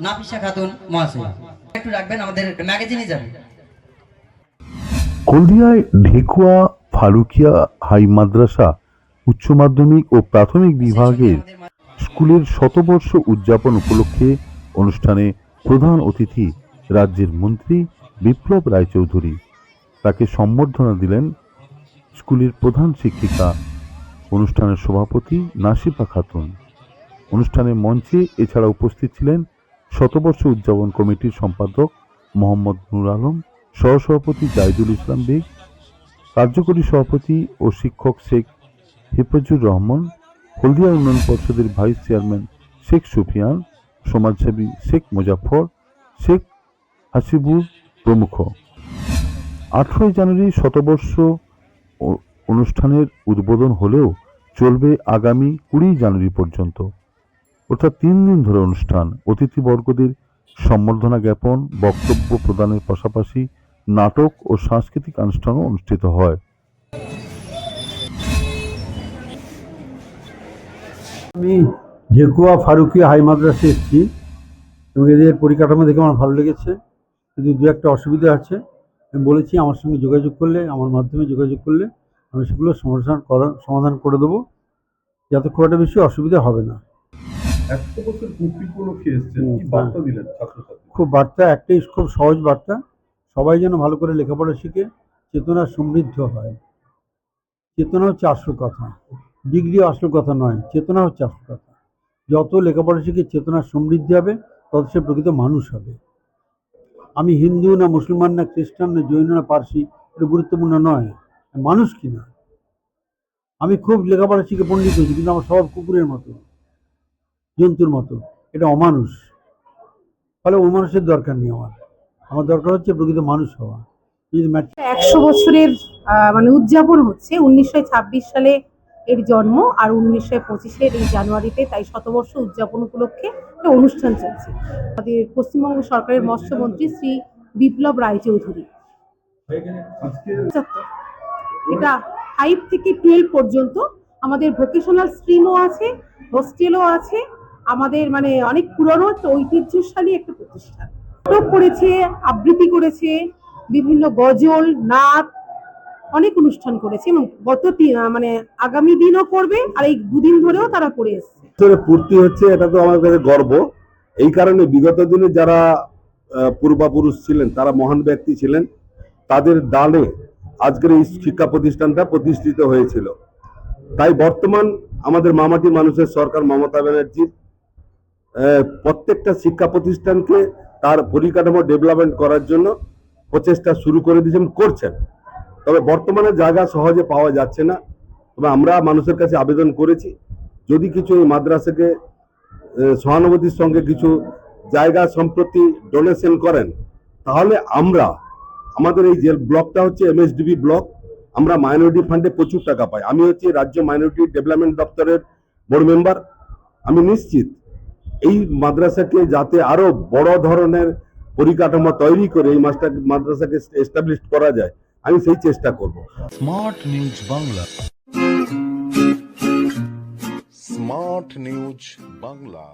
নাফিসা খাতুন মহাশয়। একটু রাখবেন, আমাদের ম্যাগাজিনে যাবে। হলদিয়ায় ঢেকুয়া ফারুকিয়া হাই মাদ্রাসা, উচ্চ মাধ্যমিক ও প্রাথমিক বিভাগের স্কুলের শতবর্ষ উদযাপন উপলক্ষে অনুষ্ঠানে প্রধান অতিথি রাজ্যের মন্ত্রী বিপ্লব রায়চৌধুরী। তাকে সম্বর্ধনা দিলেন স্কুলের প্রধান শিক্ষিকা, অনুষ্ঠানের সভাপতি নাসিফা খাতুন। অনুষ্ঠানে মঞ্চে এছাড়া উপস্থিত ছিলেন শতবর্ষ উদযাপন কমিটির সম্পাদক মোহাম্মদ নুর আলম, সহসভাপতি জাহিদুল ইসলাম বেগ, কার্যকরী সভাপতি ও শিক্ষক শেখ হেফাজুর রহমান, হলদিয়া উন্নয়ন পর্ষদের ভাইস চেয়ারম্যান শেখ সুফিয়ান, সমাজসেবী শেখ মুজাফর শেখ হাসিবুর প্রমুখ। আঠেরোই জানুয়ারি শতবর্ষ অনুষ্ঠানের উদ্বোধন হলেও চলবে আগামী কুড়ি জানুয়ারি পর্যন্ত। অর্থাৎ তিন দিন ধরে অনুষ্ঠান। অতিথিবর্গদের সম্বর্ধনা জ্ঞাপন, বক্তব্য প্রদানের পাশাপাশি নাটক ও সাংস্কৃতিক অনুষ্ঠানও অনুষ্ঠিত হয়। আমি ঢেকুয়া ফারুকিয়া হাই মাদ্রাসে এসেছি এবং এদের পরিকাঠামো দেখে আমার ভালো লেগেছে। কিন্তু দু একটা অসুবিধা আছে। আমি বলেছি, আমার সঙ্গে যোগাযোগ করলে, আমার মাধ্যমে যোগাযোগ করলে আমি সেগুলো সমাধান করা, সমাধান করে দেবো। যাতে খুব একটা বেশি অসুবিধা হবে না। একশো বছর পূর্তি উপলক্ষে এসছেন কি বার্তা দিলেন ছাত্রছাত্রী খুব বার্তা একটাই খুব সহজ বার্তা সবাই যেন ভালো করে লেখাপড়া শিখে চেতনা সমৃদ্ধ হয়। চেতনা হচ্ছে আসল কথা ডিগ্রি আসল কথা নয় চেতনা হচ্ছে আসল কথা। যত লেখাপড়া শিখে চেতনা সমৃদ্ধি হবে তত সে প্রকৃত মানুষ হবে। আমি হিন্দু না মুসলমান না খ্রিস্টান না জৈন না পার্সি এটা গুরুত্বপূর্ণ নয় মানুষ কি না? আমি খুব লেখাপড়া শিখে পণ্ডিত হয়েছি কিন্তু আমার স্বভাব কুকুরের মতো। জন্তুর মতো। এটা অমানুষ। ফলে অমানুষের দরকার নেই আমার। আমার দরকার হচ্ছে প্রকৃত মানুষ হওয়া। একশো বছরের মানে উদযাপন হচ্ছে, উনিশশো ছাব্বিশ সালে এর জন্ম আর উনিশশো পঁচিশের এই জানুয়ারিতে তাই শতবর্ষ উদযাপন উপলক্ষে একটা অনুষ্ঠান চলছে। আমাদের পশ্চিমবঙ্গ সরকারের মৎস্যমন্ত্রী শ্রী বিপ্লব রায়চৌধুরী। এটা ফাইভ থেকে টুয়েলভ পর্যন্ত আমাদের ভোকেশনাল স্ট্রিমও আছে, হোস্টেলও আছে আমাদের মানে অনেক পুরনো ঐতিহ্যশালী একটা প্রতিষ্ঠান। নাটক করেছে, আবৃত্তি করেছে, বিভিন্ন গজল নাচ অনেক অনুষ্ঠান করেছে এবং গত মানে আগামী দিনও করবে আর এই দুদিন ধরেও তারা করে এসছে। পূর্তি হচ্ছে, এটা তো আমার কাছে গর্ব। এই কারণে বিগত দিনে যারা পূর্বাপুরুষ ছিলেন, তারা মহান ব্যক্তি ছিলেন, তাদের দানে আজকের এই শিক্ষা প্রতিষ্ঠানটা প্রতিষ্ঠিত হয়েছিল। তাই বর্তমান আমাদের মামাটি মানুষের সরকার মমতা ব্যানার্জির প্রত্যেকটা শিক্ষা প্রতিষ্ঠানকে তার পরিকাঠামো ডেভেলপমেন্ট করার জন্য প্রচেষ্টা শুরু করে দিয়েছেন করছেন। তবে বর্তমানে জায়গা সহজে পাওয়া যাচ্ছে না তবে আমরা মানুষের কাছে আবেদন করেছি, যদি কিছু এই মাদ্রাসাকে সহানুভূতির সঙ্গে কিছু জায়গা সম্প্রতি ডোনেশন করেন, তাহলে আমরা, আমাদের এই যে ব্লকটা হচ্ছে এমএসডিবি ব্লক, আমরা মাইনরিটি ফান্ডে প্রচুর টাকা পাই। আমি হচ্ছে রাজ্য মাইনরিটি ডেভেলপমেন্ট দপ্তরের বোর্ড মেম্বার আমি নিশ্চিত এই মাদ্রাসাকে যাতে আরও বড় ধরনের পরিকাঠামো তৈরি করে এই মাদ্রাসাকে এস্টাবলিশ করা যায়, আমি সেই চেষ্টা করব। Smart news Bangla smart news Bangla